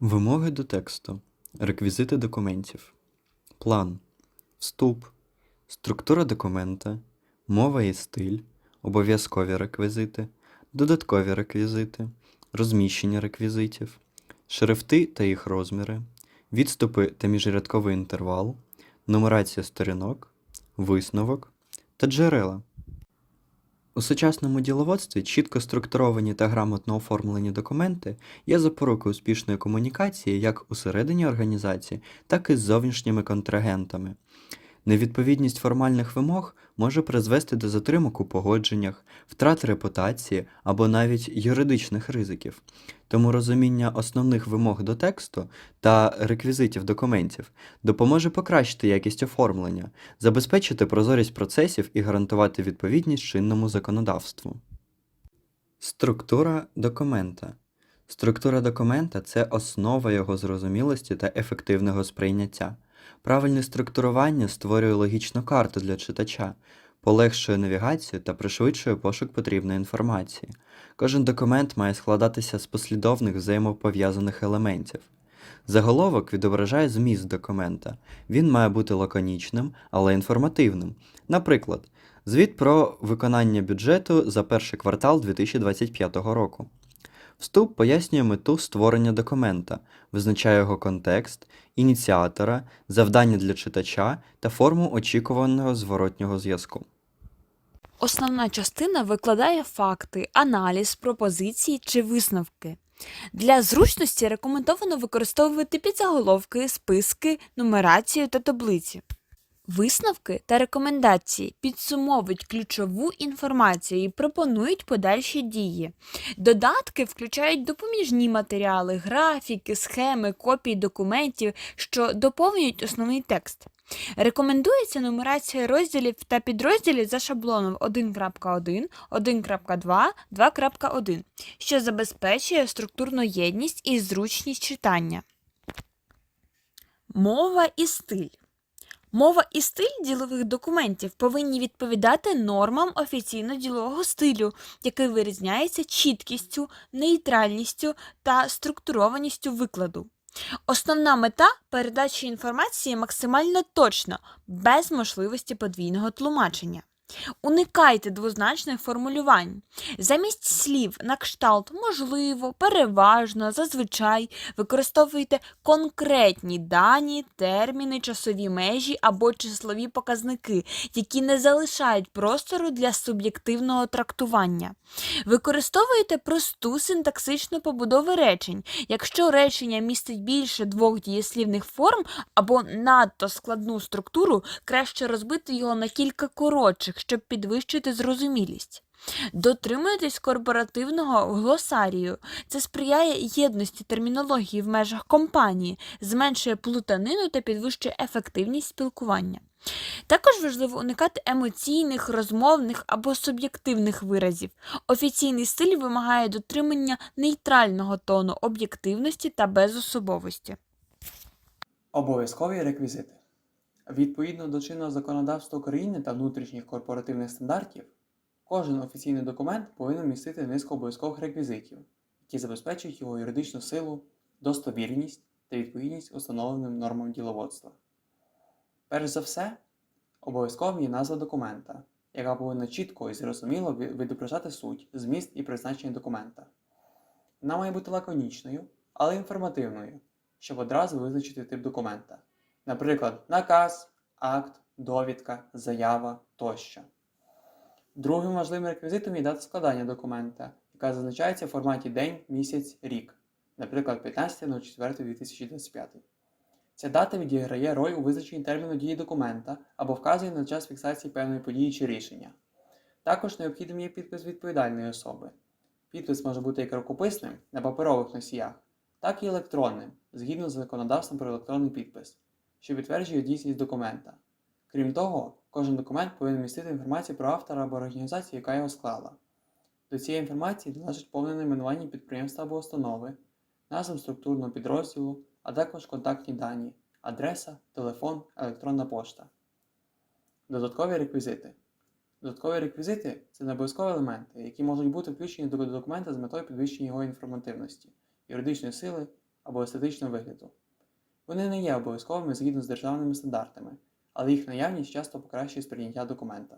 Вимоги до тексту. Реквізити документів. План. Вступ. Структура документа. Мова і стиль. Обов'язкові реквізити. Додаткові реквізити. Розміщення реквізитів. Шрифти та їх розміри. Відступи та міжрядковий інтервал. Нумерація сторінок. Висновок та джерела. У сучасному діловодстві чітко структуровані та грамотно оформлені документи є запорукою успішної комунікації як усередині організації, так і з зовнішніми контрагентами. Невідповідність формальних вимог може призвести до затримок у погодженнях, втрат репутації або навіть юридичних ризиків. Тому розуміння основних вимог до тексту та реквізитів документів допоможе покращити якість оформлення, забезпечити прозорість процесів і гарантувати відповідність чинному законодавству. Структура документа. Структура документа це основа його зрозумілості та ефективного сприйняття. Правильне структурування створює логічну карту для читача, полегшує навігацію та пришвидшує пошук потрібної інформації. Кожен документ має складатися з послідовних взаємопов'язаних елементів. Заголовок відображає зміст документа. Він має бути лаконічним, але інформативним. Наприклад, звіт про виконання бюджету за перший квартал 2025 року. Вступ пояснює мету створення документа, визначає його контекст, ініціатора, завдання для читача та форму очікуваного зворотнього зв'язку. Основна частина викладає факти, аналіз, пропозиції чи висновки. Для зручності рекомендовано використовувати підзаголовки, списки, нумерацію та таблиці. Висновки та рекомендації підсумовують ключову інформацію і пропонують подальші дії. Додатки включають допоміжні матеріали, графіки, схеми, копії документів, що доповнюють основний текст. Рекомендується нумерація розділів та підрозділів за шаблоном 1.1, 1.2, 2.1, що забезпечує структурну єдність і зручність читання. Мова і стиль. Мова і стиль ділових документів повинні відповідати нормам офіційно-ділового стилю, який вирізняється чіткістю, нейтральністю та структурованістю викладу. Основна мета передачі інформації максимально точно, без можливості подвійного тлумачення. Уникайте двозначних формулювань. Замість слів на кшталт можливо, переважно, зазвичай використовуйте конкретні дані, терміни, часові межі або числові показники, які не залишають простору для суб'єктивного трактування. Використовуйте просту синтаксичну побудову речень. Якщо речення містить більше двох дієслівних форм або надто складну структуру, краще розбити його на кілька коротших, щоб підвищити зрозумілість. Дотримуйтесь корпоративного глосарію. Це сприяє єдності термінології в межах компанії, зменшує плутанину та підвищує ефективність спілкування. Також важливо уникати емоційних, розмовних або суб'єктивних виразів. Офіційний стиль вимагає дотримання нейтрального тону, об'єктивності та безособовості. Обов'язкові реквізити. Відповідно до чинного законодавства України та внутрішніх корпоративних стандартів, кожен офіційний документ повинен містити низку обов'язкових реквізитів, які забезпечують його юридичну силу, достовірність та відповідність установленим нормам діловодства. Перш за все, обов'язковим є назва документа, яка повинна чітко і зрозуміло відображати суть, зміст і призначення документа. Вона має бути лаконічною, але інформативною, щоб одразу визначити тип документа. Наприклад, наказ, акт, довідка, заява тощо. Другим важливим реквізитом є дата складання документа, яка зазначається в форматі день, місяць, рік, наприклад, 15.04.2025. Ця дата відіграє роль у визначенні терміну дії документа або вказує на час фіксації певної події чи рішення. Також необхідним є підпис відповідальної особи. Підпис може бути як рукописним на паперових носіях, так і електронним, згідно з законодавством про електронний підпис, що підтверджує дійсність документа. Крім того, кожен документ повинен містити інформацію про автора або організацію, яка його склала. До цієї інформації належить повне найменування підприємства або установи, назва структурного підрозділу, а також контактні дані, адреса, телефон, електронна пошта. Додаткові реквізити. Додаткові реквізити це не обов'язкові елементи, які можуть бути включені до документа з метою підвищення його інформативності, юридичної сили або естетичного вигляду. Вони не є обов'язковими згідно з державними стандартами, але їх наявність часто покращує сприйняття документа.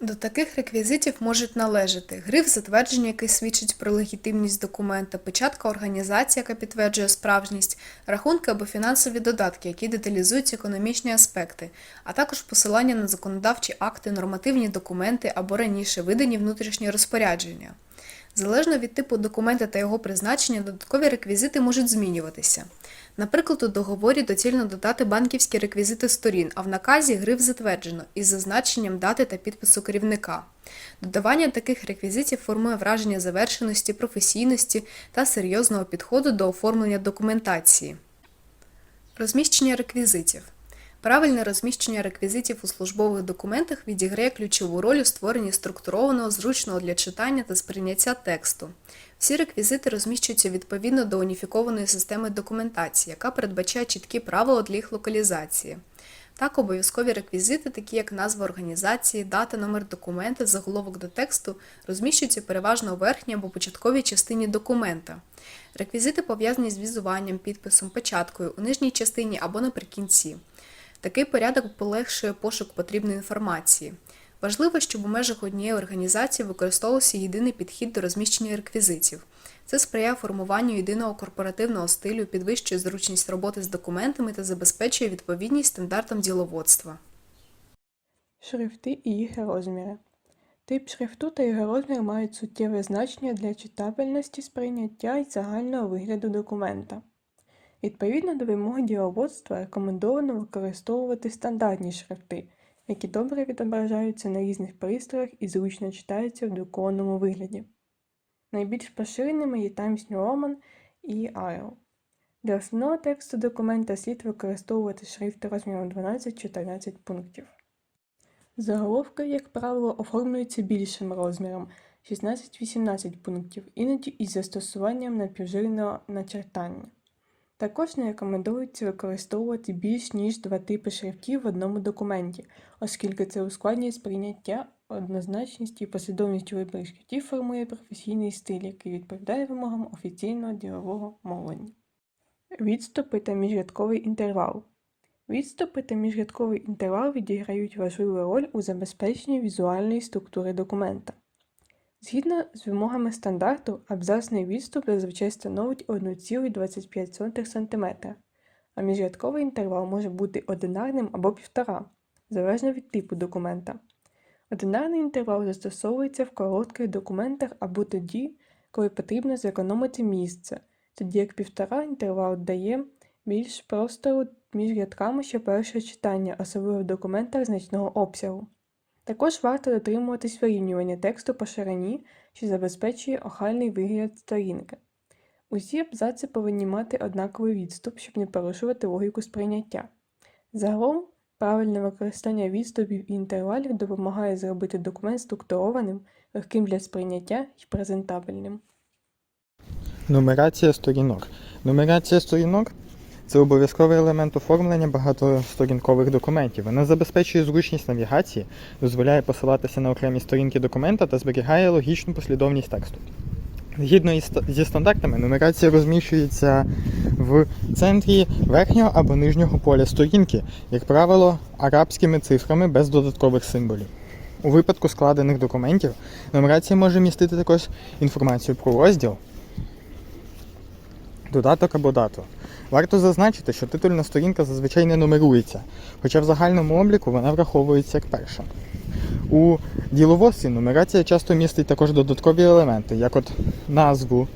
До таких реквізитів можуть належати гриф затвердження, який свідчить про легітимність документа, печатка організації, яка підтверджує справжність, рахунки або фінансові додатки, які деталізують економічні аспекти, а також посилання на законодавчі акти, нормативні документи або раніше видані внутрішні розпорядження. Залежно від типу документа та його призначення, додаткові реквізити можуть змінюватися. Наприклад, у договорі доцільно додати банківські реквізити сторін, а в наказі гриф затверджено із зазначенням дати та підпису керівника. Додавання таких реквізитів формує враження завершеності, професійності та серйозного підходу до оформлення документації. Розміщення реквізитів. Правильне розміщення реквізитів у службових документах відіграє ключову роль у створенні структурованого, зручного для читання та сприйняття тексту. Всі реквізити розміщуються відповідно до уніфікованої системи документації, яка передбачає чіткі правила для їх локалізації. Так, обов'язкові реквізити, такі як назва організації, дата, номер документа, заголовок до тексту, розміщуються переважно у верхній або початковій частині документа. Реквізити пов'язані з візуванням, підписом, печаткою у нижній частині або наприкінці. Такий порядок полегшує пошук потрібної інформації. Важливо, щоб у межах однієї організації використовувався єдиний підхід до розміщення реквізитів. Це сприяє формуванню єдиного корпоративного стилю, підвищує зручність роботи з документами та забезпечує відповідність стандартам діловодства. Шрифти і їх розміри. Тип шрифту та його розмір мають суттєве значення для читабельності сприйняття і загального вигляду документа. Відповідно до вимог діловодства рекомендовано використовувати стандартні шрифти, які добре відображаються на різних пристроях і зручно читаються в друкованому вигляді. Найбільш поширеними є Times New Roman і Arial. Для основного тексту документа слід використовувати шрифт розміром 12-14 пунктів. Заголовки, як правило, оформлюються більшим розміром 16-18 пунктів, іноді із застосуванням напівжирного начертання. Також не рекомендується використовувати більш ніж два типи шрифтів в одному документі, оскільки це ускладнює сприйняття, однозначність і послідовність вибору шрифтів формує професійний стиль, який відповідає вимогам офіційного ділового мовлення. Відступи та міжрядковий інтервал. Відступи та міжрядковий інтервал відіграють важливу роль у забезпеченні візуальної структури документа. Згідно з вимогами стандарту, абзацний відступ зазвичай становить 1,25 см, а міжрядковий інтервал може бути одинарним або півтора, залежно від типу документа. Одинарний інтервал застосовується в коротких документах або тоді, коли потрібно зекономити місце, тоді як півтора інтервал дає більш простору між рядками ще перше читання, особливо в документах значного обсягу. Також варто дотримуватись вирівнювання тексту по ширині, що забезпечує охайний вигляд сторінки. Усі абзаци повинні мати однаковий відступ, щоб не порушувати логіку сприйняття. Загалом, правильне використання відступів і інтервалів допомагає зробити документ структурованим, легким для сприйняття і презентабельним. Нумерація сторінок. Нумерація сторінок це обов'язковий елемент оформлення багатосторінкових документів. Вона забезпечує зручність навігації, дозволяє посилатися на окремі сторінки документа та зберігає логічну послідовність тексту. Згідно зі стандартами, нумерація розміщується в центрі верхнього або нижнього поля сторінки, як правило, арабськими цифрами без додаткових символів. У випадку складених документів нумерація може містити також інформацію про розділ, додаток або дату. Варто зазначити, що титульна сторінка зазвичай не нумерується, хоча в загальному обліку вона враховується як перша. У діловодстві нумерація часто містить також додаткові елементи, як от назву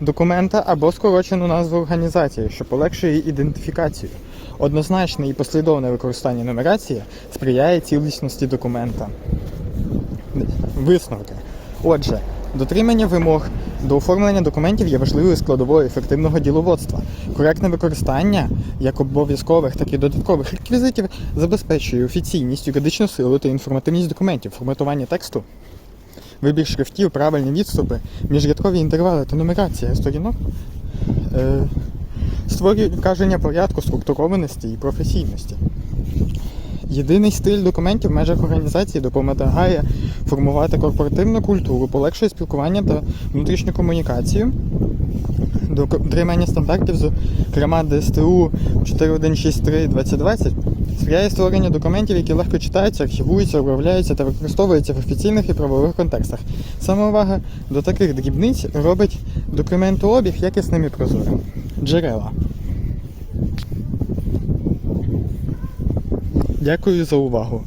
документа або скорочену назву організації, що полегшує ідентифікацію. Однозначне і послідовне використання нумерації сприяє цілісності документа. Висновки. Отже, дотримання вимог до оформлення документів є важливою складовою ефективного діловодства. Коректне використання як обов'язкових, так і додаткових реквізитів забезпечує офіційність, юридичну силу та інформативність документів, форматування тексту, вибір шрифтів, правильні відступи, міжрядкові інтервали та нумерація сторінок е, створюють враження порядку, структурованості і професійності. Єдиний стиль документів в межах організації допомагає формувати корпоративну культуру, полегшує спілкування та внутрішню комунікацію, дотримання стандартів, зокрема ДСТУ 4163 2020, сприяє створенню документів, які легко читаються, архівуються, обробляються та використовуються в офіційних і правових контекстах. Саме увага до таких дрібниць робить документообіг якісним і прозорим. Джерела. Дякую за увагу.